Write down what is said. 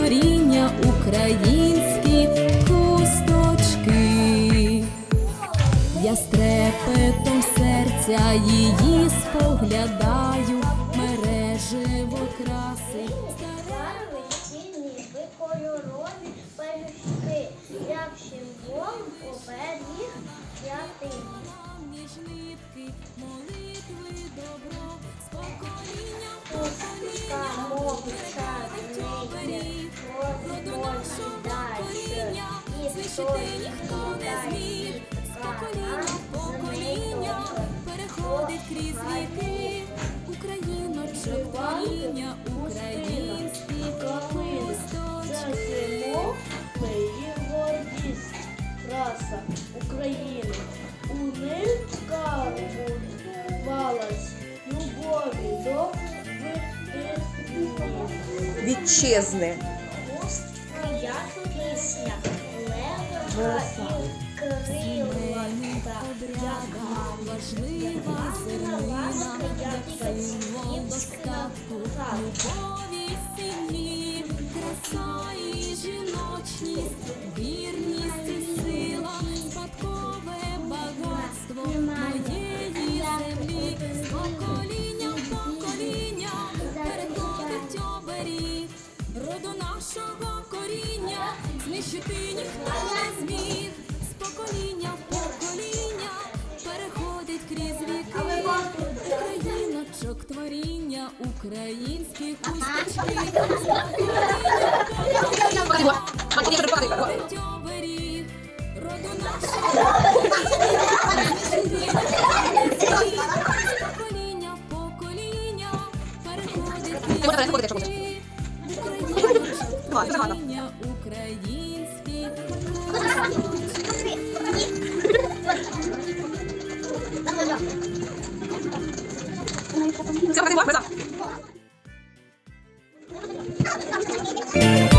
Творіння, українські хусточки. Я з трепетом серця її споглядаю, мережево краси. Кольорові пелюстки, як символ оберіг святий. Між нитки, молитви, добро, з покоління знищити ніхто не зміг. З покоління в покоління переходить крізь віки. Україночок творіння, українські хусточки. символ її гордість, раса України. У них скарбувалась любові до витисні. Вітчизни. Важлива зернина, як символ достатку, любові українські кусочки оберіг, роду нашого в покоління переходить 你先把那个关。